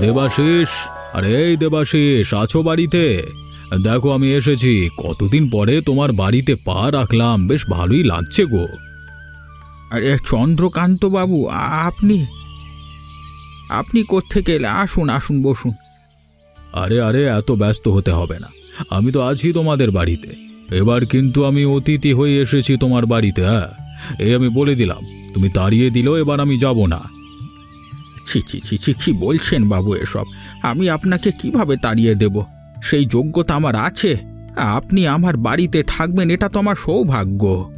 দেবাশিস? আরে এই দেবাশিস, আছো বাড়িতে? দেখো আমি এসেছি। কতদিন পরে তোমার বাড়িতে পা রাখলাম। বেশ ভালোই লাগছে গো। আরে চন্দ্রকান্ত বাবু আপনি? আপনি কোত্থেকে এলে? আসুন আসুন, বসুন। আরে আরে, এত ব্যস্ত হতে হবে না। আমি তো আছি তোমাদের বাড়িতে। এবার কিন্তু আমি অতিথি হয়ে এসেছি তোমার বাড়িতে হ্যাঁ? এই আমি বলে দিলাম। তুমি তাড়িয়ে দিলেও এবার আমি যাব না। ছি ছি ছি ছি কি বলছেন বাবু এসব। আমি আপনাকে কীভাবে তাড়িয়ে দেব? সেই যোগ্যতা আমার আছে। আপনি আমার বাড়িতে থাকবেন এটা তো আমার সৌভাগ্য।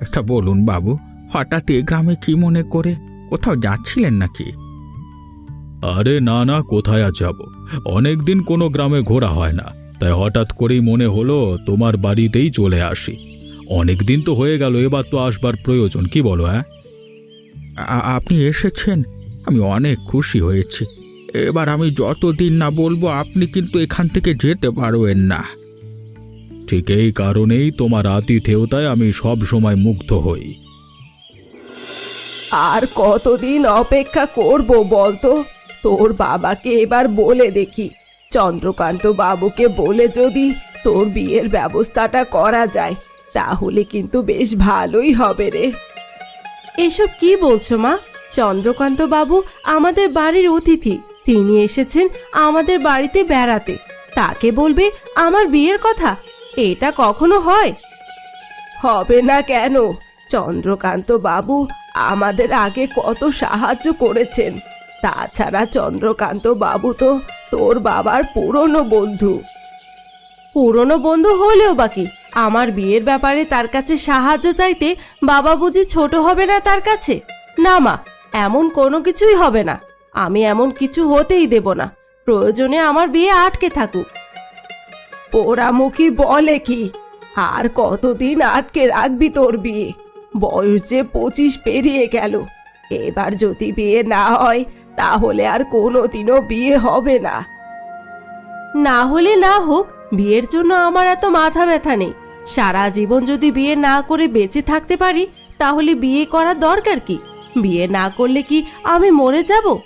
এটা বলুন বাবু হঠাৎ এ গ্রামে কি মনে করে? কোথাও যাচ্ছিলেন নাকি? আরে না না কোথায় আর যাব? অনেকদিন কোনো গ্রামে ঘোরা হয় না। তাই হঠাৎ করেই মনে হলো তোমার বাড়িতেই চলে আসি। অনেক দিন তো হয়ে গেল এবার তো আসবার প্রয়োজন কি বলো হ্যাঁ? আপনি এসেছেন? আমি অনেক খুশি হয়েছি। এবার আমি যতদিন না বলব আপনি কিন্তু এখান থেকে যেতে পারবেন না। ঠিক এই কারণেই তোমার আতিথেয়তায় আমি সব সময় মুগ্ধ হই। আর কতদিন অপেক্ষা করব বলতো? তোর বাবাকে এবার বলে দেখি। চন্দ্রকান্ত বাবুকে বলে যদি তোর বিয়ের ব্যবস্থাটা করা যায় তাহলে কিন্তু বেশ ভালোই হবে রে। এসব কি বলছো মা? চন্দ্রকান্ত বাবু আমাদের বাড়ির অতিথি। তিনি এসেছেন আমাদের বাড়িতে বেড়াতে। তাকে বলবে আমার বিয়ের কথা। এটা কখনো হয়? হবে না কেন? চন্দ্রকান্ত বাবু আমাদের আগে কত সাহায্য করেছেন। তাছাড়া চন্দ্রকান্ত বাবু তো তোর বাবার পুরনো বন্ধু। পুরনো বন্ধু হলেও বাকি আমার বিয়ের ব্যাপারে তার কাছে সাহায্য চাইতে বাবা বুঝি ছোট হবে না তার কাছে? না মা এমন কোনো কিছুই হবে না। আমি এমন কিছু হতেই দেব না। প্রয়োজনে আমার বিয়ে আটকে থাকুক। পোড়ামুখী বলে কি? আর কতদিন আটকে রাখবি তোর বিয়ে? বয়স যে পঁচিশ পেরিয়ে গেল। এবার যদি বিয়ে না হয়, তাহলে আর কোনোদিনও বিয়ে হবে না। না হলে না হোক, বিয়ের জন্য আমার এত মাথা ব্যথা নেই। সারা জীবন যদি বিয়ে না করে বেঁচে থাকতে পারি, তাহলে বিয়ে করার দরকার কি? বিয়ে না করলে কি আমি মরে যাব?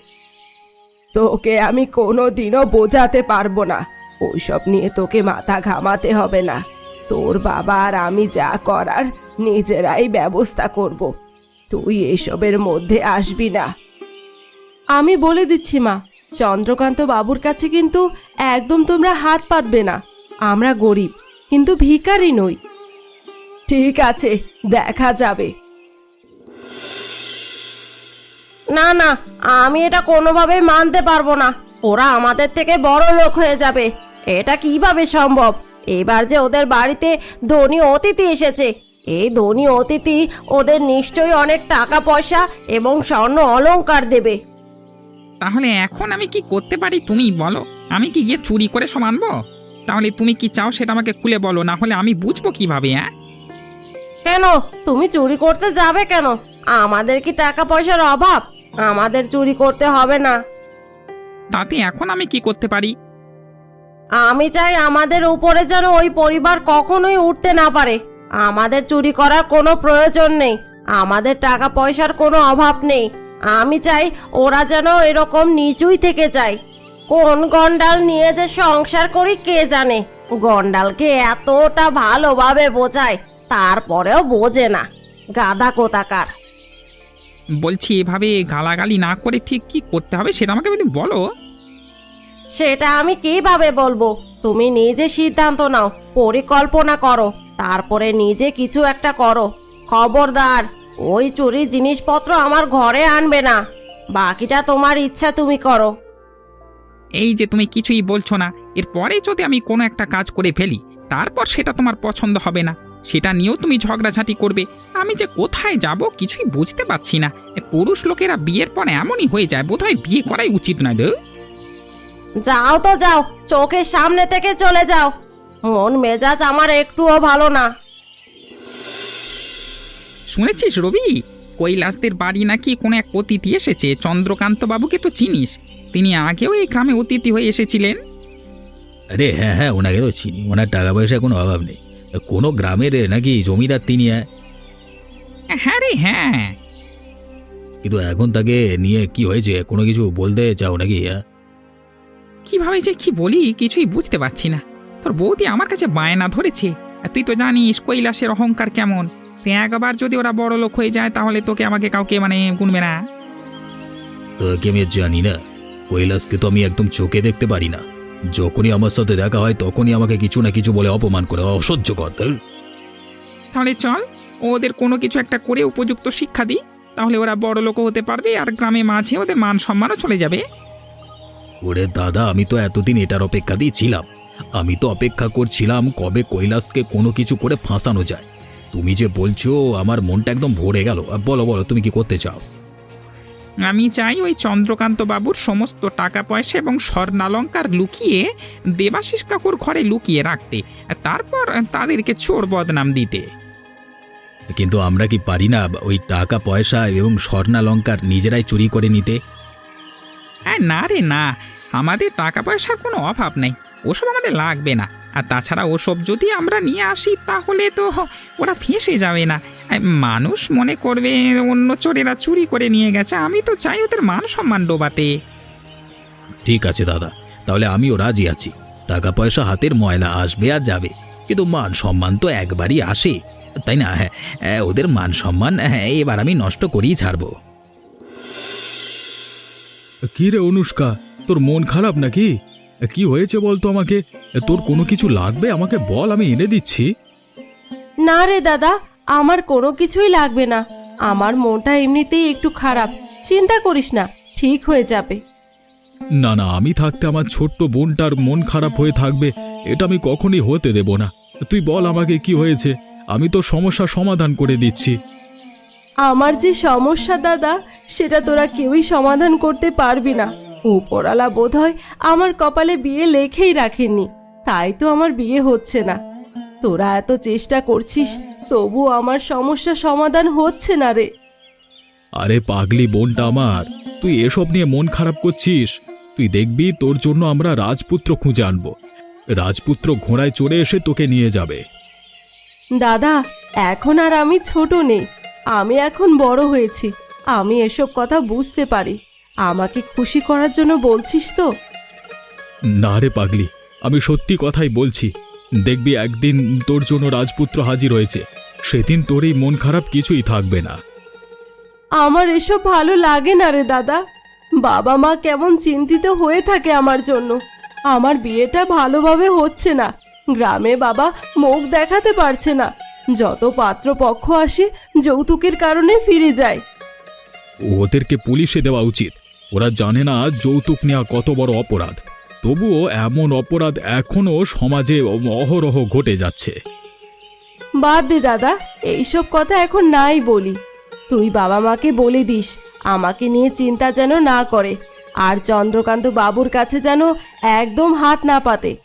তোকে আমি কোনো দিনও বোঝাতে পারব না। ওইসব নিয়ে তোকে মাথা ঘামাতে হবে না। তোর বাবা আর আমি যা করার নিজেরাই ব্যবস্থা করব। তুই এসবের মধ্যে আসবি না। আমি বলে দিচ্ছি মা, চন্দ্রকান্ত বাবুর কাছে কিন্তু একদম তোমরা হাত পাতবে না। আমরা গরিব, কিন্তু ভিখারি নই। ঠিক আছে, দেখা যাবে। না না আমি এটা কোনোভাবে মানতে পারব না। ওরা আমাদের থেকে বড় লোক হয়ে যাবে। এটা কীভাবে সম্ভব? এবার যে ওদের বাড়িতে ধনী অতিথি এসেছে এই ধনী অতিথি ওদের নিশ্চয়ই অনেক টাকা পয়সা এবং স্বর্ণ অলংকার দেবে। তাহলে এখন আমি কি করতে পারি তুমি বলো? আমি কি গিয়ে চুরি করে সব আনব? তাহলে তুমি কি চাও সেটা আমাকে খুলে বলো না হলে আমি বুঝব কীভাবে হ্যাঁ কেন? তুমি চুরি করতে যাবে কেন? আমাদের কি টাকা পয়সার অভাব? আমাদের চুরি করতে হবে না। তাতে এখন আমি কি করতে পারি? আমি চাই আমাদের উপরে যেন ওই পরিবার কখনোই উঠতে না পারে। আমাদের চুরি করার কোনো প্রয়োজন নেই। আমাদের টাকা পয়সার কোনো অভাব নেই। আমি চাই ওরা যেন এরকম নিচুই থেকে যায়। কোন গন্ডাল নিয়ে যে সংসার করি কে জানে? গন্ডালকে এতটা ভালোভাবে বোঝায় তারপরেও বোঝে না। গাদা কোতাকার বলছি এভাবে গালাগালি না করে ঠিক কি করতে হবে সেটা আমাকে যদি বলো? সেটা আমি কীভাবে বলব? তুমি নিজে সিদ্ধান্ত নাও পরিকল্পনা করো তারপরে নিজে কিছু একটা করো। খবরদার ওই চুরি জিনিসপত্র আমার ঘরে আনবে না বাকিটা তোমার ইচ্ছা তুমি করো। এই যে তুমি কিছুই বলছো না এরপরে যদি আমি কোনো একটা কাজ করে ফেলি তারপর সেটা তোমার পছন্দ হবে না। সেটা নিয়েও তুমি ঝগড়াঝাঁটি করবে। আমি যে কোথায় যাব কিছুই বুঝতে পারছি না। পুরুষ লোকেরা বিয়ের পর এমনই হয়ে যায় বোধহয় বিয়ে করাই উচিত নয় রে যাও তো যাও চোখের সামনে থেকে চলে যাও। মন মেজাজ আমার একটুও ভালো না। শুনেছিস রবি? কৈলাসদের বাড়ি নাকি কোনো এক অতিথি এসেছে চন্দ্রকান্ত বাবুকে তো চিনিস। তিনি আগেও এই গ্রামে অতিথি হয়ে এসেছিলেন। আরে হ্যাঁ হ্যাঁ ওনাকে তো চিনি। ওনার টাকা পয়সার কোনো অভাব নেই। কোনো গ্রামের নাকি জমিদার তিনি হ্যাঁ হ্যাঁ রে হ্যাঁ। কিন্তু এখন তাকে নিয়ে কি হয়েছে? কোনো কিছু বলতে চাও নাকি হ্যাঁ কীভাবে যে কি বলি কিছুই বুঝতে পারছি না। তোর বৌদি আমার কাছে বায়না ধরেছে আর তুই তো জানিস কৈলাসের অহংকার কেমন। তো একবার যদি ওরা বড় লোক হয়ে যায় তাহলে তোকে আমাকে কাউকে মানে গুনবে না। তোকে আমি জানি না। কৈলাসকে তো আমি একদম চোখে দেখতে পারি না। যখনই আমার সাথে দেখা হয় তখনই আমাকে কিছু না কিছু বলে অপমান করে অসহ্য কর তাহলে চল ওদের কোনো কিছু একটা করে উপযুক্ত শিক্ষা দিই। তাহলে ওরা বড় লোক হতে পারবে আর গ্রামে মাঝে ওদের মান সম্মানও চলে যাবে। ওরে দাদা আমি তো এতদিন এটার অপেক্ষাতেই ছিলাম আমি তো অপেক্ষা করছিলাম কবে কৈলাসকে কোনো কিছু করে ফাঁসানো যায়। তুমি যে বলছো আমার মনটা একদম ভরে গেল। বলো বলো তুমি কি করতে চাও? আমি চাই ওই চন্দ্রকান্ত বাবুর সমস্ত টাকা পয়সা এবং স্বর্ণালঙ্কার লুকিয়ে দেবাশিস কাকুর ঘরে লুকিয়ে রাখতে আর তারপর তাদেরকে চোর বদনাম দিতে। কিন্তু আমরা কি পারি না ওই টাকা পয়সা এবং স্বর্ণালঙ্কার নিজেরাই চুরি করে নিতে? হ্যাঁ না রে না। আমাদের টাকা পয়সার কোনো অভাব নেই। ওসব আমাদের লাগবে না। আর তাছাড়া ওসব যদি আমরা নিয়ে আসি তাহলে তো ওরা ফেঁসে যাবে না। মানুষ মনে করবে অন্য চোরেরা চুরি করে নিয়ে গেছে আমি তো চাই ওদের মান সম্মান ডোবাতে। ঠিক আছে দাদা তাহলে আমিও রাজি আছি। টাকা পয়সা হাতের ময়লা আসবে আর যাবে। কিন্তু মান সম্মান তো একবারই আসে। তাই না? হ্যাঁ হ্যাঁ, ওদের মান সম্মান হ্যাঁ এবার আমি নষ্ট করেই ছাড়বো। কি রে অনুষ্কা তোর মন খারাপ নাকি? কি হয়েছে বলতো আমাকে? তোর কোনো কিছু লাগবে? আমাকে বল আমি এনে দিচ্ছি। না রে দাদা আমার কোনো কিছুই লাগবে না। আমার মনটা এমনিতেই একটু খারাপ। চিন্তা করিস না ঠিক হয়ে যাবে। না না আমি থাকতে আমার ছোট্ট বোনটার মন খারাপ হয়ে থাকবে এটা আমি কখনই হতে দেব না। তুই বল আমাকে কি হয়েছে আমি তো সমস্যার সমাধান করে দিচ্ছি। আমার যে সমস্যা দাদা সেটা তোরা কেউই সমাধান করতে পারবি না। উপরালা বোধ হয় আমার কপালে বিয়ে লেখেই রাখেননি। তাই তো আমার বিয়ে হচ্ছে না। তোরা এত চেষ্টা করছিস তবু আমার সমস্যা সমাধান হচ্ছে না রে। আরে পাগলি বোনটা আমার তুই এসব নিয়ে মন খারাপ করছিস? তুই দেখবি তোর জন্য আমরা রাজপুত্র খুঁজে আনব। রাজপুত্র ঘোড়ায় চড়ে এসে তোকে নিয়ে যাবে। দাদা এখন আর আমি ছোট নেই। আমি এখন বড় হয়েছি। আমি এসব কথা বুঝতে পারি। আমাকে খুশি করার জন্য বলছিস তো? না রে পাগলি আমি সত্যি কথাই বলছি। দেখবি একদিন তোর জন্য রাজপুত্র হাজির হয়েছে। সেদিন তোর এই মন খারাপ কিছুই থাকবে না। আমার এসব ভালো লাগে না রে দাদা। বাবা মা কেমন চিন্তিত হয়ে থাকে আমার জন্য। আমার বিয়েটা ভালোভাবে হচ্ছে না। গ্রামে বাবা মুখ দেখাতে পারছে না। যত পাত্রপক্ষ আসে যৌতুকের কারণে ফিরে যায়। ওদেরকে পুলিশে দেওয়া উচিত। ওরা জানে না যৌতুক নেওয়া কত বড় অপরাধ। তবুও এমন অপরাধ এখনও সমাজে অহরহ ঘটে যাচ্ছে। বাদ দে দাদা, এইসব কথা এখন নাই বলি। তুই বাবা মাকে বলে দিস, আমাকে নিয়ে চিন্তা যেন না করে, আর চন্দ্রকান্ত বাবুর কাছে যেন একদম হাত না পাতে।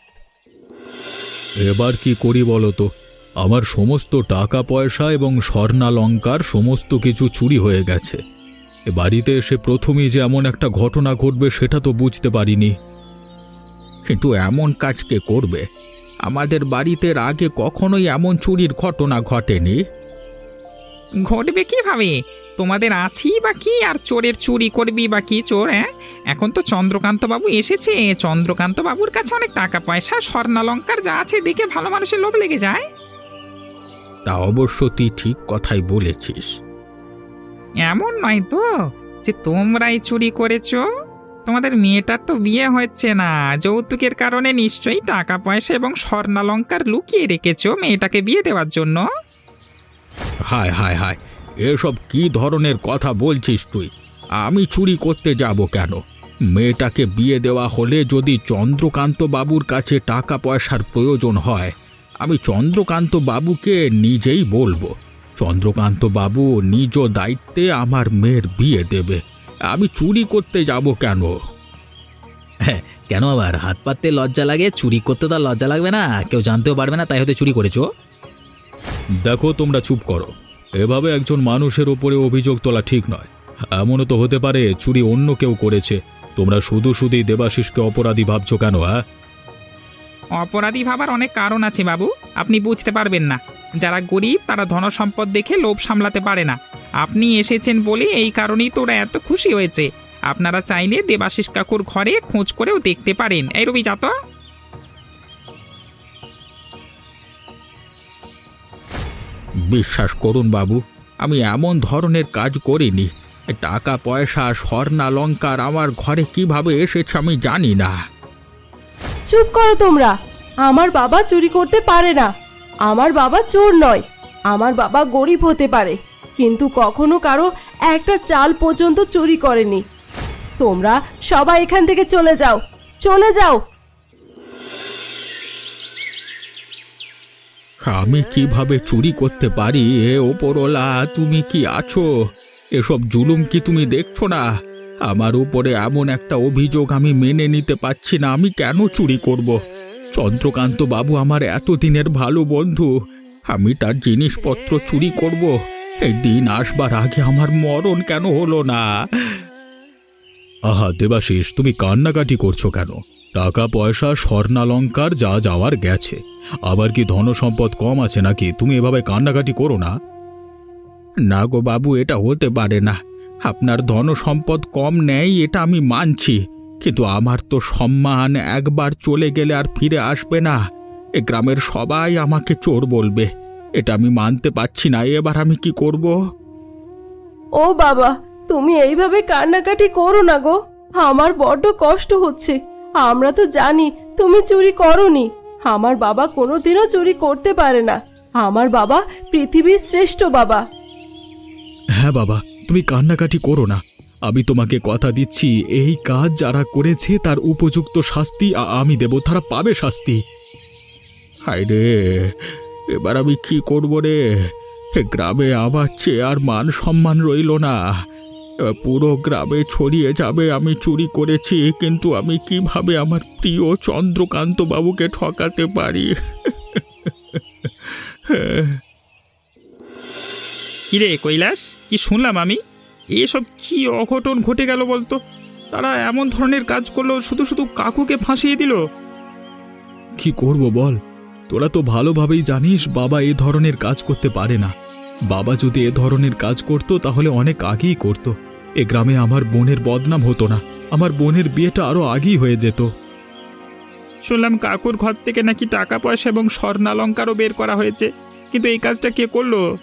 এবার কি করি বলো তো? আমার সমস্ত টাকা পয়সা এবং স্বর্ণালঙ্কার সমস্ত কিছু চুরি হয়ে গেছে। এ বাড়িতে এসে প্রথমেই যে এমন একটা ঘটনা ঘটবে সেটা তো বুঝতে পারিনি। কিন্তু এমন কাজ কে করবে? আমাদের বাড়িতে এর আগে কখনোই এমন চুরির ঘটনা ঘটেনি? ঘটবে কীভাবে? তোমাদের আছি বা কি? আর চোরের চুরি করবি বা কি চোর হ্যাঁ? এখন তো চন্দ্রকান্ত বাবু এসেছে। চন্দ্রকান্ত বাবুর কাছে অনেক টাকা পয়সা স্বর্ণালঙ্কার যা আছে দেখে ভালো মানুষের লোভ লেগে যায়। তা অবশ্য তুই ঠিক কথাই বলেছিস। এমন নয় তো যে তোমরাই চুরি করেছ? তোমাদের মেয়েটার তো বিয়ে হচ্ছে না। যৌতুকের কারণে নিশ্চয়ই টাকা পয়সা এবং স্বর্ণালঙ্কার লুকিয়ে রেখেছো মেয়েটাকে বিয়ে দেওয়ার জন্য। হায় হায় হায়, এসব কি ধরনের কথা বলছিস তুই? আমি চুরি করতে যাব কেন? মেয়েটাকে বিয়ে দেওয়া হলে যদি চন্দ্রকান্ত বাবুর কাছে টাকা পয়সার প্রয়োজন হয়, আমি চন্দ্রকান্ত বাবুকে নিজেই বলব। চন্দ্রকান্ত বাবু নিজ দায়িত্বে আমার মেয়ের বিয়ে দেবে। আমি চুরি করতে যাব কেন? হ্যাঁ কেন আবার? হাত পাততে লজ্জা লাগে চুরি করতে তো আর লজ্জা লাগবে না। কেউ জানতেও পারবে না তাই হয়তো চুরি করেছ। দেখো তোমরা চুপ করো। এভাবে একজন মানুষের ওপরে অভিযোগ তোলা ঠিক নয়। এমনও তো হতে পারে চুরি অন্য কেউ করেছে। তোমরা শুধু শুধুই দেবাশিসকে অপরাধী ভাবছ কেন হ্যাঁ? অপরাধী ভাবার অনেক কারণ আছে বাবু। আপনি বুঝতে পারবেন না। যারা গরিব তারা ধনসম্পদ দেখে লোভ সামলাতে পারে না। আপনি এসেছেন বলে এই কারণেই তো ওরা এত খুশি হয়েছে। আপনারা চাইলে দেবাশিস কাকুর ঘরে খোঁজ করেও দেখতে পারেন। এই রবি যা তো। বিশ্বাস করুন বাবু আমি এমন ধরনের কাজ করিনি। টাকা পয়সা স্বর্ণালঙ্কার আমার ঘরে কীভাবে এসেছে আমি জানি না। চুপ করো তোমরা। আমার বাবা চুরি করতে পারে না। আমার বাবা চোর নয়। আমার বাবা গরিব হতে পারে। কিন্তু কখনো কারও একটা চাল পর্যন্ত চুরি করেনি। তোমরা সবাই এখান থেকে চলে যাও চলে যাও। আমি কীভাবে চুরি করতে পারি? এ ওপরওয়ালা, তুমি কি আছো? এসব জুলুম কি তুমি দেখছ না? আমার উপরে এমন একটা অভিযোগ আমি মেনে নিতে পারছি না, আমি কেন চুরি করব? চন্দ্রকান্ত বাবু আমার এতদিনের ভালো বন্ধু, আমি তার জিনিসপত্র চুরি করব। এই দিন আসবার আগে আমার মরণ কেন হলো না? আহা, দেবাশিস, তুমি কান্নাকাটি করছ কেন? টাকা পয়সা স্বর্ণালঙ্কার, যা যাওয়ার গেছে। আবার কি ধনসম্পদ কম আছে নাকি? তুমি এভাবে কান্নাকাটি করো না। না গো বাবু, এটা হতে পারে না। আপনার ধন সম্পদ কম নেই, এটা আমি মানছি। কিন্তু আমার তো সম্মান একবার চলে গেলে আর ফিরে আসবে না। এ গ্রামের সবাই আমাকে চোর বলবে। এটা আমি মানতে পারছি না এবার আমি কি করব? ও বাবা তুমি এইভাবে কান্নাকাটি করো না গো। আমার বড্ড কষ্ট হচ্ছে। আমরা তো জানি তুমি চুরি করনি। আমার বাবা কোনোদিনও চুরি করতে পারে না। আমার বাবা পৃথিবীর শ্রেষ্ঠ বাবা। হ্যাঁ বাবা তুমি কান্নাকাটি করো না। আমি তোমাকে কথা দিচ্ছি এই কাজ যারা করেছে তার উপযুক্ত শাস্তি আমি দেব তারা পাবে শাস্তি। হায় রে এবার আমি কি করব রে? এ গ্রামে আমার চেয়ে আর মান সম্মান রইল না। এবার পুরো গ্রামে ছড়িয়ে যাবে আমি চুরি করেছি কিন্তু আমি কীভাবে আমার প্রিয় চন্দ্রকান্ত বাবুকে ঠকাতে পারি? কিরে কৈলাস কি শুনলাম আমি? এসব কি অঘটন ঘটে গেল বলতো? তারা এমন ধরনের কাজ করল শুধু শুধু কাকুকে ফাঁসিয়ে দিল? কি করব বল? তোরা তো ভালোভাবেই জানিস বাবা এ ধরনের কাজ করতে পারে না। বাবা যদি এ ধরনের কাজ করত তাহলে অনেক আগেই করত। এ গ্রামে আমার বোনের বদনাম হতো না। আমার বোনের বিয়েটা আরও আগেই হয়ে যেত। শুনলাম কাকুর ঘর থেকে নাকি টাকা পয়সা এবং স্বর্ণালঙ্কারও বের করা হয়েছে। কিন্তু এই কাজটা কে করল?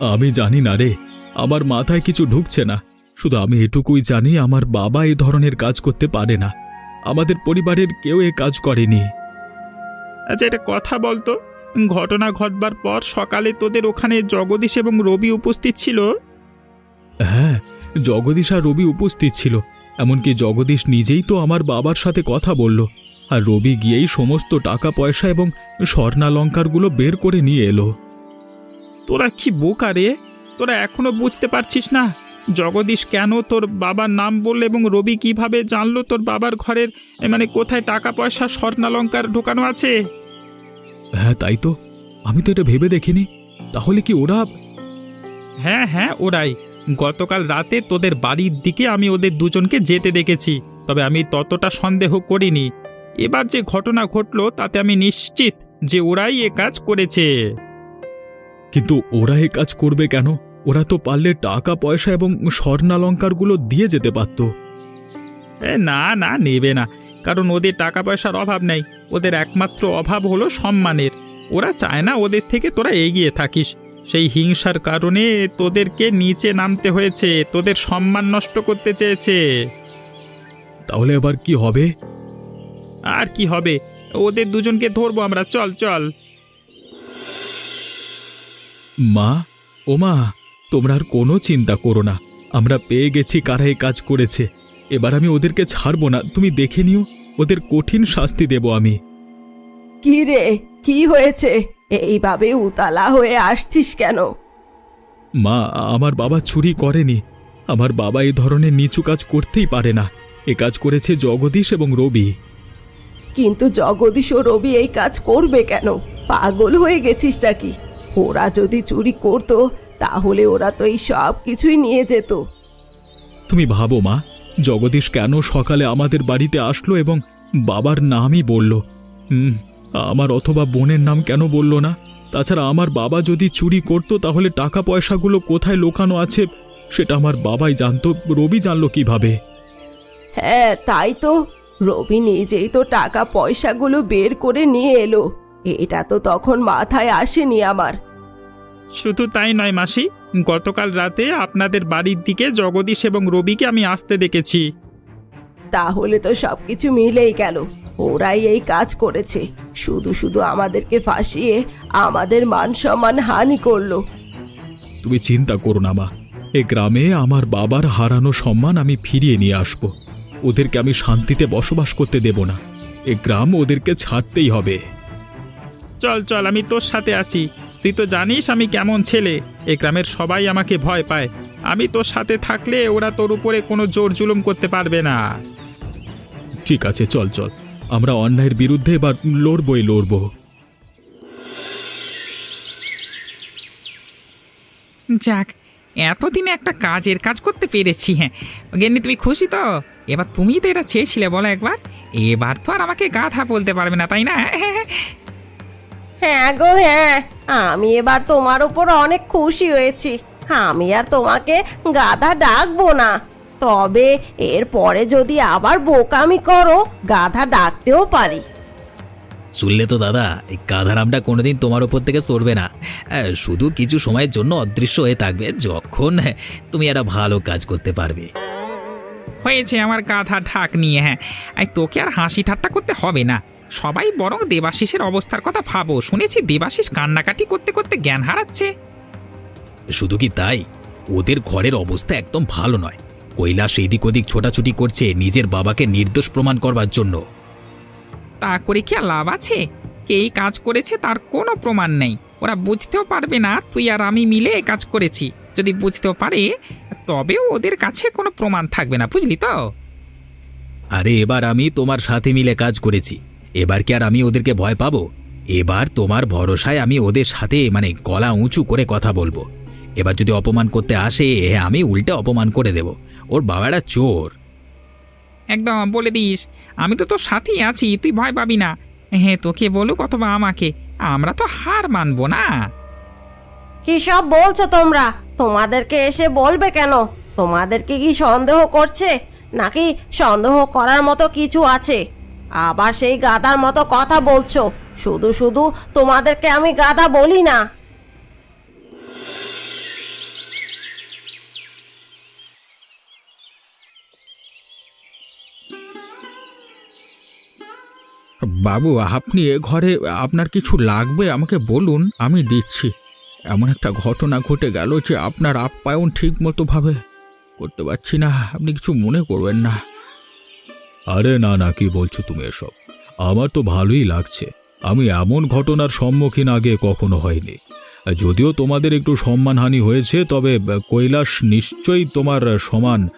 আমি জানি না রে। আমার মাথায় কিছু ঢুকছে না। শুধু আমি এটুকুই জানি আমার বাবা এ ধরনের কাজ করতে পারে না। আমাদের পরিবারের কেউ এ কাজ করেনি। আচ্ছা এটা কথা বলতো ঘটনা ঘটবার পর সকালে তোদের ওখানে জগদীশ এবং রবি উপস্থিত ছিল? হ্যাঁ জগদীশ আর রবি উপস্থিত ছিল। এমনকি জগদীশ নিজেই তো আমার বাবার সাথে কথা বলল। আর রবি গিয়েই সমস্ত টাকা পয়সা এবং স্বর্ণালঙ্কারগুলো বের করে নিয়ে এলো। তোরা কি বোকা রে? তোরা এখনও বুঝতে পারছিস না? জগদীশ কেন তোর বাবার নাম বলল এবং রবি কীভাবে জানলো তোর বাবার ঘরের মানে কোথায় টাকা পয়সা স্বর্ণালঙ্কার ঢোকানো আছে? হ্যাঁ তাই তো। আমি তো এটা ভেবে দেখিনি। তাহলে কি ওরা হ্যাঁ হ্যাঁ ওরাই। গতকাল রাতে তোদের বাড়ির দিকে আমি ওদের দুজনকে যেতে দেখেছি তবে আমি ততটা সন্দেহ করিনি। এবার যে ঘটনা ঘটলো তাতে আমি নিশ্চিত যে ওরাই এ কাজ করেছে। কিন্তু ওরা এ কাজ করবে কেন? ওরা তো পারলে টাকা পয়সা এবং স্বর্ণালঙ্কারগুলো দিয়ে যেতে পারতো। এ না না নেবে না। কারণ ওদের টাকা পয়সার অভাব নেই। ওদের একমাত্র অভাব হলো সম্মানের। ওরা চায় না ওদের থেকে তোরা এগিয়ে থাকিস। সেই হিংসার কারণে তোদেরকে নিচে নামতে হয়েছে। তোদের সম্মান নষ্ট করতে চেয়েছে। তাহলে এবার কি হবে? আর কি হবে? ওদের দুজনকে ধরবো আমরা। চল চল। মা ও মা তোমরা আর কোনো চিন্তা করো না। আমরা পেয়ে গেছি কারা এই কাজ করেছে। এবার আমি ওদেরকে ছাড়বো না তুমি দেখে নিও ওদের কঠিন শাস্তি দেব আমি। কি রে কি হয়েছে? এইভাবে উতালা হয়ে আসছিস কেন? মা আমার বাবা চুরি করেনি। আমার বাবা এই ধরনের নিচু কাজ করতেই পারে না। এ কাজ করেছে জগদীশ এবং রবি। কিন্তু জগদীশ ও রবি এই কাজ করবে কেন? পাগল হয়ে গেছিস নাকি? ওরা যদি চুরি করতো তাহলে ওরা তো এই সব কিছুই নিয়ে যেত। তুমি ভাবো মা জগদীশ কেন সকালে আমাদের বাড়িতে আসলো এবং বাবার নামই বলল? হুম আমার অথবা বোনের নাম কেন বলল না? তাছাড়া আমার বাবা যদি চুরি করতো তাহলে টাকা পয়সাগুলো কোথায় লোকানো আছে সেটা আমার বাবাই জানতো, রবি জানলো কীভাবে। হ্যাঁ তাই তো। রবি নিজেই তো টাকা পয়সাগুলো বের করে নিয়ে এলো। এটা তো তখন মাথায় আসেনি আমার। শুধু তাই নয় মাসি গতকাল রাতে আপনাদের বাড়ির দিকে জগদীশ এবং রবিকে আমি আসতে দেখেছি। তাহলে তো সবকিছু মিলেই গেল। ওরাই এই কাজ করেছে। শুধু শুধু আমাদেরকে ফাঁসিয়ে আমাদের মান সম্মান হানি করল। তুমি চিন্তা করো না মা। এ গ্রামে আমার বাবার হারানো সম্মান আমি ফিরিয়ে নিয়ে আসব। ওদেরকে আমি শান্তিতে বসবাস করতে দেব না। এ গ্রাম ওদেরকে ছাড়তেই হবে। চল চল আমি তোর সাথে আছি। তুই তো জানিস আমি কেমন ছেলে। এ গ্রামের সবাই আমাকে ভয় পায়। আমি তোর সাথে থাকলে ওরা তোর উপরে কোনো জোর জুলুম করতে পারবে না। ঠিক আছে চল চল। আমরা অন্যায়ের বিরুদ্ধে এবার লড়বই লড়ব। যাক এতদিনে একটা কাজের কাজ করতে পেরেছি হ্যাঁ। গেন্নি তুমি খুশি তো? এবার তুমি তো এটা চেয়েছিলে বলো একবার। এবার তো আর আমাকে গাধা বলতে পারবে না তাই না? হ্যাঁ গো হ্যাঁ। আমি এবার তোমার উপর অনেক খুশি হয়েছি। আমি আর তোমাকে গাধা ডাকবো না। তবে এরপরে যদি আবার বোকামি করো গাধা ডাকতেও পারি। শুনলে তো দাদা এই গাধা নামটা কোনোদিন তোমার ওপর থেকে সরবে না। আহ, শুধু কিছু সময়ের জন্য অদৃশ্য হয়ে থাকবে যখন হ্যাঁ, তুমি একটা ভালো কাজ করতে পারবে। হয়েছে আমার গাধা ঢাক নিয়ে হ্যাঁ। আর তোকে আর হাসি ঠাট্টা করতে হবে না। সবাই বরং দেবাশিসের অবস্থার কথা ভাবো। শুনেছি দেবাশিস কান্নাকাটি করতে করতে জ্ঞান হারাচ্ছে। শুধু কি তাই? ওদের ঘরের অবস্থা একদম ভালো নয়। কৈলাস এদিক ওদিক ছোটাছুটি করছে নিজের বাবাকে নির্দোষ প্রমাণ করবার জন্য। তা করে কি আর লাভ আছে? কে এই কাজ করেছে তার কোনো প্রমাণ নেই। ওরা বুঝতেও পারবে না তুই আর আমি মিলে এই কাজ করেছি। যদি বুঝতেও পারে তবেও ওদের কাছে কোনো প্রমাণ থাকবে না বুঝলি তো? আরে এবার আমি তোমার সাথে মিলে কাজ করেছি। এবার কি আর আমি ওদেরকে ভয় পাবো? এবার তোমার ভরসায় আমি ওদের সাথে মানে গলা উঁচু করে কথা বলব। এবার যদি অপমান করতে আসে আমি উল্টে অপমান করে দেব। ওর বাবাটা চোর। একদম বলে দিস। আমি তো তোর সাথেই আছি তুই ভয় পাবি না। হ্যাঁ তোকে বলুক অথবা আমাকে। আমরা তো হার মানবো না। কি সব বলছো তোমরা? তোমাদেরকে এসে বলবে কেন? তোমাদেরকে কি সন্দেহ করছে? নাকি সন্দেহ করার মতো কিছু আছে? আবার সেই গাদার মতো কথা বলছো। শুধু শুধু তোমাদেরকে আমি গাদা বলি না। বাবু, আপনি এ ঘরে আপনার কিছু লাগবে আমাকে বলুন, আমি দিচ্ছি। এমন একটা ঘটনা ঘটে গেল যে আপনার আপ্যায়ন ঠিক মতো ভাবে করতে পারছি না। আপনি কিছু মনে করবেন না। আরে না না কি বলছো তুমি এসব? আমার তো ভালোই লাগছে। আমি এমন ঘটনার সম্মুখীন আগে কখনো হয়নি যদিও তোমাদের একটু সম্মানহানি হয়েছে তবে কৈলাস নিশ্চয়ই তোমার সমান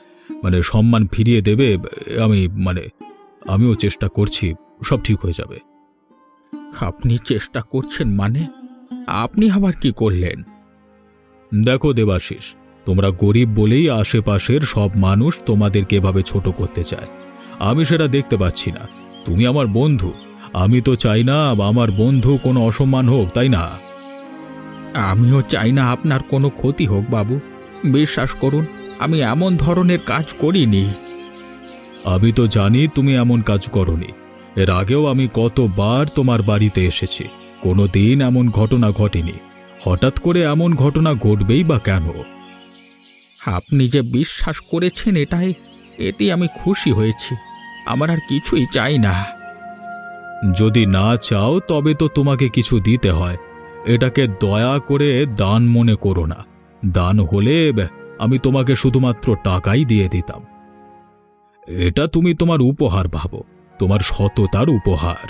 মানে সম্মান ফিরিয়ে দেবে। আমি মানে আমিও চেষ্টা করছি সব ঠিক হয়ে যাবে। আপনি চেষ্টা করছেন মানে? আপনি আবার কি করলেন? দেখো দেবাশিস তোমরা গরিব বলেই আশেপাশের সব মানুষ তোমাদেরকে এভাবে ছোট করতে চায়। আমি সেটা দেখতে পাচ্ছি না। তুমি আমার বন্ধু। আমি তো চাই না আমার বন্ধু কোনো অসম্মান হোক তাই না? আমিও চাই না আপনার কোনো ক্ষতি হোক বাবু। বিশ্বাস করুন আমি এমন ধরনের কাজ করিনি। আমি তো জানি তুমি এমন কাজ করনি। এর আগেও আমি কতবার তোমার বাড়িতে এসেছি। কোনো দিন এমন ঘটনা ঘটেনি। হঠাৎ করে এমন ঘটনা ঘটবেই বা কেন? আপনি যে বিশ্বাস করেছেন এটাই এতে আমি খুশি হয়েছি। আমার আর কিছুই চাই না। যদি না চাও তবে তো তোমাকে কিছু দিতে হয়। এটাকে দয়া করে দান মনে করো না। দান হলে আমি তোমাকে শুধুমাত্র টাকাই দিয়ে দিতাম। এটা তুমি তোমার উপহার ভাবো তোমার সততার উপহার।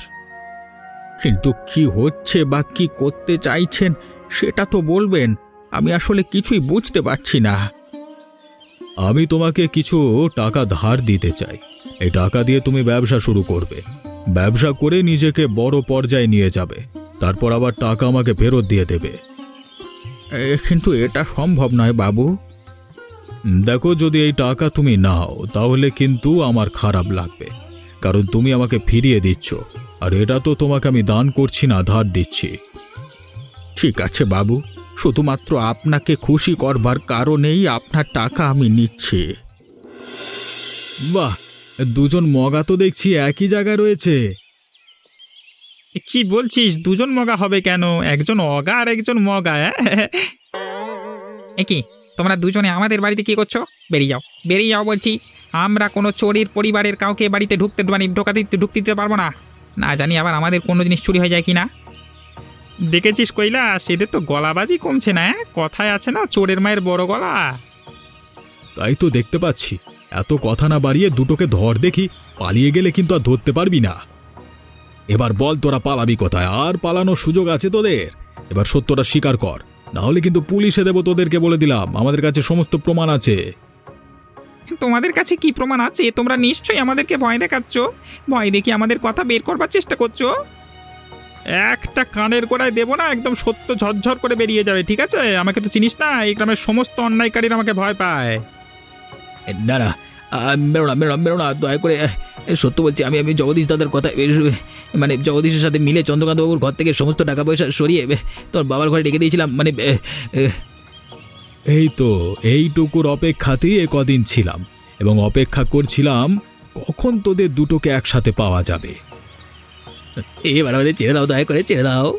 কিন্তু কি হচ্ছে বা কি করতে চাইছেন সেটা তো বলবেন। আমি আসলে কিছুই বুঝতে পারছি না। আমি তোমাকে কিছু টাকা ধার দিতে চাই। এই টাকা দিয়ে তুমি ব্যবসা শুরু করবে। ব্যবসা করে নিজেকে বড় পর্যায়ে নিয়ে যাবে। তারপর আবার টাকা আমাকে ফেরত দিয়ে দেবে। কিন্তু এটা সম্ভব নয়, বাবু। দেখো, যদি এই টাকা তুমি নাও, তাহলে কিন্তু আমার খারাপ লাগবে। কারণ তুমি আমাকে ফিরিয়ে দিচ্ছ। আর এটা তো তোমাকে আমি দান করছি না, ধার দিচ্ছি। ঠিক আছে, বাবু। শুধুমাত্র আপনাকে খুশি করবার কারণেই আপনার টাকা আমি নিচ্ছি। বাহ দুজন মগা তো দেখছি একই জায়গায় রয়েছে। কি বলছিস দুজন মগা হবে কেন? একজন অগা আর একজন মগা এ কি তোমরা দুজনে আমাদের বাড়িতে কি করছ? বেরিয়ে যাও বেরিয়ে যাও বলছি। আমরা কোনো চোরের পরিবারের কাউকে বাড়িতে ঢুকতে মানে ঢোকাতে ঢুকতে দিতে পারব না। না জানি আবার আমাদের কোনো জিনিস চুরি হয়ে যায় কি না দেখেছিস কৈলাস এদের তো গলাবাজি কমছে না হ্যাঁ? কথায় আছে না চোরের মায়ের বড় গলা। তাই তো দেখতে পাচ্ছি। এত কথা না বাড়িয়ে দুটোকে ধর দেখি পালিয়ে গেলে কিন্তু আর ধরতে পারবি না। এবার বল তোরা পালাবি কোথায়? আর পালানোর সুযোগ আছে তোদের? এবার সত্যটা স্বীকার কর। না হলে কিন্তু পুলিশে দেবো তোদেরকে বলে দিলাম। আমাদের কাছে সমস্ত প্রমাণ আছে। তোমাদের কাছে কি প্রমাণ আছে? তোমরা নিশ্চয়ই আমাদেরকে ভয় দেখাচ্ছ। ভয় দেখি আমাদের কথা বের করবার চেষ্টা করছ? একটা কানের গোড়ায় দেবো না একদম সত্য ঝরঝর করে বেরিয়ে যাবে ঠিক আছে? আমাকে তো চিনিস না এই গ্রামের সমস্ত অন্যায়কারীরা আমাকে ভয় পায়। না না মেরো না মেরো মেরো না দয়া করে এ, সত্য বলছি আমি আমি জগদীশ দাদার কথা মানে জগদীশের সাথে মিলে চন্দ্রকান্ত বাবুর ঘর থেকে সমস্ত টাকা পয়সা সরিয়ে তোর বাবার ঘরে রেখে দিয়েছিলাম মানে এই তো এইটুকুর অপেক্ষাতেই এ কদিন ছিলাম এবং অপেক্ষা করছিলাম কখন তোদের দুটোকে একসাথে পাওয়া যাবে। এবার আমাদের ছেড়ে দাও দয়া করে ছেড়ে দাও।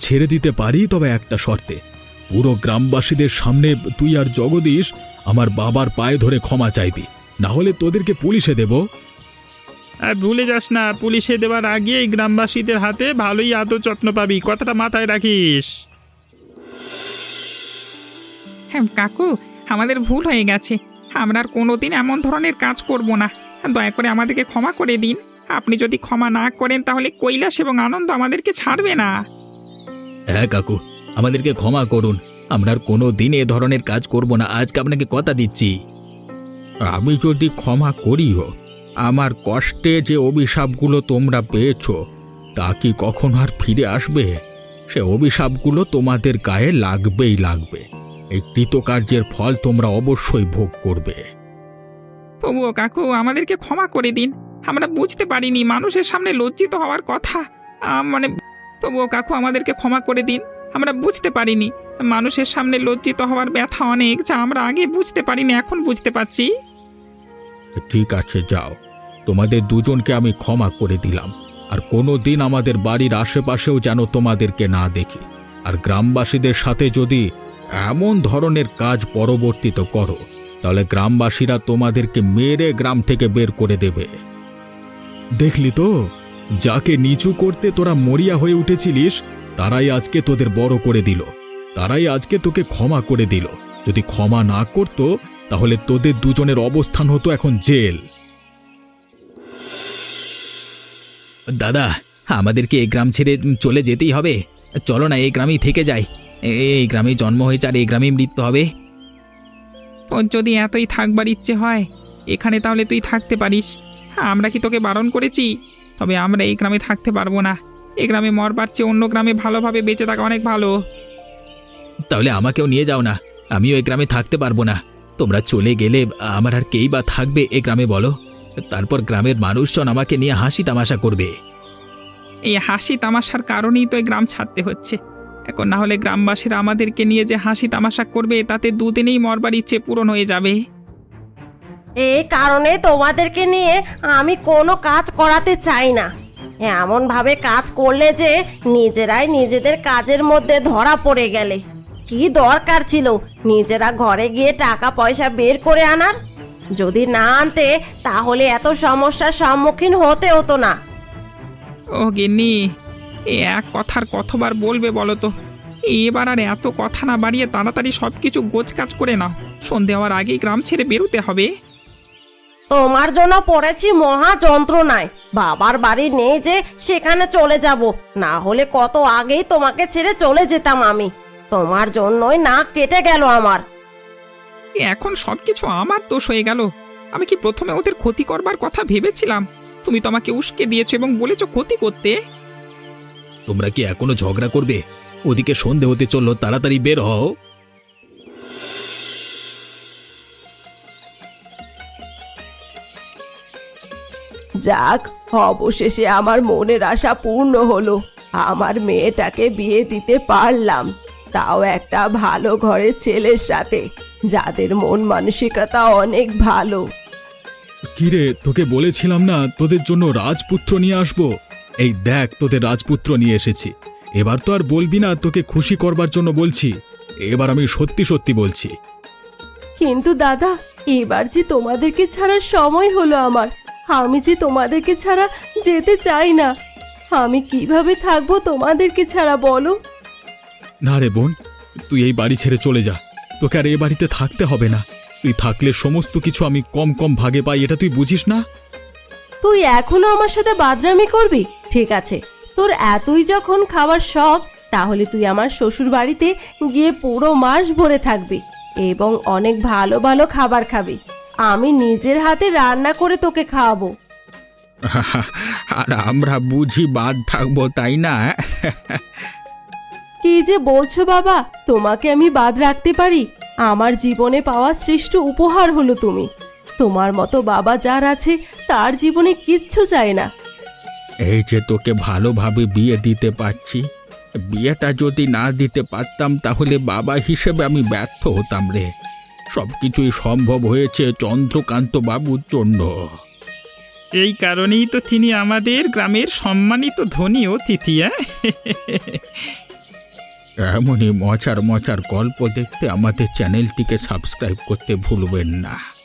ছেড়ে দিতে পারি তবে একটা শর্তে। পুরো গ্রামবাসীদের সামনে তুই আর জগদীশ আমার বাবার পায়ে ধরে ক্ষমা চাইবি। না হলে তোদেরকে পুলিশে দেব। আর ভুলে যাস না পুলিশে দেওয়ার আগে এই গ্রামবাসীদের হাতে ভালোই আদর যত্ন পাবি। কথাটা মাথায় রাখিস। হ্যাঁ কাকু আমাদের ভুল হয়ে গেছে। আমরা আর কোনোদিন এমন ধরনের কাজ করব না। দয়া করে আমাদেরকে ক্ষমা করে দিন। আপনি যদি ক্ষমা না করেন তাহলে কৈলাস এবং আনন্দ আমাদেরকে ছাড়বে না। হ্যাঁ কাকু আমাদেরকে ক্ষমা করুন। আমরা আর কোনো দিন এ ধরনের কাজ করব না। আজকে আপনাকে কথা দিচ্ছি। আমি যদি ক্ষমা করিও আমার কষ্টে যে অভিশাপগুলো তোমরা পেয়েছ তা কি কখন আর ফিরে আসবে? সে অভিশাপগুলো তোমাদের গায়ে লাগবেই লাগবে। এই কৃতকার্যের ফল তোমরা অবশ্যই ভোগ করবে। তবুও কাকু আমাদেরকে ক্ষমা করে দিন। আমরা বুঝতে পারিনি, মানুষের সামনে লজ্জিত হওয়ার কথা। মানে তবুও কাকু, আমাদেরকে ক্ষমা করে দিন। আমরা বুঝতে পারিনি, মানুষের সামনে লজ্জিত হওয়ার ব্যথা অনেক যা আমরা আগে বুঝতে পারিনি, এখন বুঝতে পারছি। ঠিক আছে, যাও। তোমাদের দুজনকে আমি ক্ষমা করে দিলাম। আর কোনো দিন আমাদের বাড়ির আশেপাশেও যেন তোমাদেরকে না দেখি। আর গ্রামবাসীদের সাথে যদি এমন ধরনের কাজ পরবর্তীত করো, তাহলে গ্রামবাসীরা তোমাদেরকে মেরে গ্রাম থেকে বের করে দেবে। দেখলি তো? যাকে নিচু করতে তোরা মরিয়া হয়ে উঠেছিলিস তারাই আজকে তোদের বড় করে দিল। তারাই আজকে তোকে ক্ষমা করে দিল। যদি ক্ষমা না করতো তাহলে তোদের দুজনের অবস্থান হতো এখন জেল। দাদা আমাদেরকে এই গ্রাম ছেড়ে চলে যেতেই হবে। চলো না এই গ্রামেই থেকে যাই। এ- এই গ্রামেই জন্ম হয়েছে আর এই গ্রামেই মৃত্যু হবে। তোর যদি এতই থাকবার ইচ্ছে হয় এখানে তাহলে তুই থাকতে পারিস। আমরা কি তোকে বারণ করেছি? তবে আমরা এই গ্রামে থাকতে পারব না। এই গ্রামে মরবার চেয়ে অন্য গ্রামে ভালোভাবে বেঁচে থাকা অনেক ভালো। তাহলে আমাকেও নিয়ে যাও না। আমিও এই গ্রামে থাকতে পারব না। তোমরা চলে গেলে আমার আর কেই বা থাকবে এ গ্রামে বলো। তারপর গ্রামের মানুষজন আমাকে নিয়ে হাসি তামাশা করবে। এই হাসি তামাশার কারণেই তো এই গ্রাম ছাড়তে হচ্ছে। এখন না হলে গ্রামবাসীরা আমাদেরকে নিয়ে যে হাসি তামাশা করবে তাতে দুদিনেই মরবার ইচ্ছে পূরণ হয়ে যাবে। এই কারণে তোমাদেরকে নিয়ে আমি কোনো কাজ করাতে চাই না। এমন ভাবে কাজ করলে যে নিজেরাই নিজেদের কাজের মধ্যে ধরা পড়ে গেলে। কি দরকার ছিল নিজেরা ঘরে গিয়ে টাকা পয়সা বের করে আনার? যদি না আনতে, তাহলে এত সমস্যার সম্মুখীন হতে হতো না। ও গিন্নি, এ এক কথার কতবার বলবে বলো তো? এবার আর এত কথা না বাড়িয়ে তাড়াতাড়ি সব কিছু গোছকাজ করে নাও। সন্ধে হওয়ার আগেই গ্রাম ছেড়ে বেরোতে হবে। তোমার জন্য পড়েছি মহা যন্ত্রণায়। বাবার বাড়ি নেই যে সেখানে চলে যাব। না হলে কত আগেই তোমাকে ছেড়ে চলে যেতাম আমি। তোমার জন্যই নাক কেটে গেল আমার। এখন সব কিছু আমার দোষ হয়ে গেল। আমি কি প্রথমে ওদের ক্ষতি করবার কথা ভেবেছিলাম? তুমি তো আমাকে উস্কে দিয়েছ এবং বলেছ ক্ষতি করতে। তোমরা কি এখনও ঝগড়া করবে? ওদিকে সন্ধে হতে চলল তাড়াতাড়ি বের হও। যাক অবশেষে আমার মনের আশা পূর্ণ হলো। আমার মেয়েটাকে বিয়ে দিতে পারলাম। তাও একটা ভালো ঘরের ছেলের সাথে যাদের মন মানসিকতা অনেক ভালো। কিরে তোকে বলেছিলাম না তোদের জন্য রাজপুত্র নিয়ে আসব? এই দেখ তোদের রাজপুত্র নিয়ে এসেছি। এবার তো আর বলবি না তোকে খুশি করবার জন্য বলছি। এবার আমি সত্যি সত্যি বলছি। কিন্তু দাদা এবার যে তোমাদেরকে ছাড়ার সময় হলো আমার। আমি যে তোমাদেরকে ছাড়া যেতে চাই না আমি কীভাবে থাকব তোমাদেরকে ছাড়া বলো? না রে বোন তুই এই বাড়ি ছেড়ে চলে যা। তোকে আর এ বাড়িতে থাকতে হবে না। তুই থাকলে সমস্ত কিছু আমি কম কম ভাগে পাই এটা তুই বুঝিস না? তুই এখনও আমার সাথে বাদরামি করবি? ঠিক আছে তোর এতই যখন খাবার শখ তাহলে তুই আমার শ্বশুর বাড়িতে গিয়ে পুরো মাস ভরে থাকবি এবং অনেক ভালো ভালো খাবার খাবি। আমি নিজের হাতে রান্না করে তোকে খাওয়াবো। আর আমরা বুঝি বাদ থাকব তাই না? কি যে বলছো বাবা তোমাকে আমি বাদ রাখতে পারি? আমার জীবনে পাওয়া শ্রেষ্ঠ উপহার হলো তুমি। তোমার মতো বাবা যার আছে তার জীবনে কিচ্ছু চায় না। এই যে তোকে ভালোভাবে বিয়ে দিতে পারছি বিয়েটা যদি না দিতে পারতাম তাহলে বাবা হিসেবে আমি ব্যর্থ হতাম রে। সব কিছুই সম্ভব হয়েছে চন্দ্রকান্ত বাবুর জন্য। এই কারণেই তো তিনি আমাদের গ্রামের সম্মানিত ধনী অতিথি হ্যাঁ এমনই মজার মজার গল্প দেখতে আমাদের চ্যানেলটিকে সাবস্ক্রাইব করতে ভুলবেন না।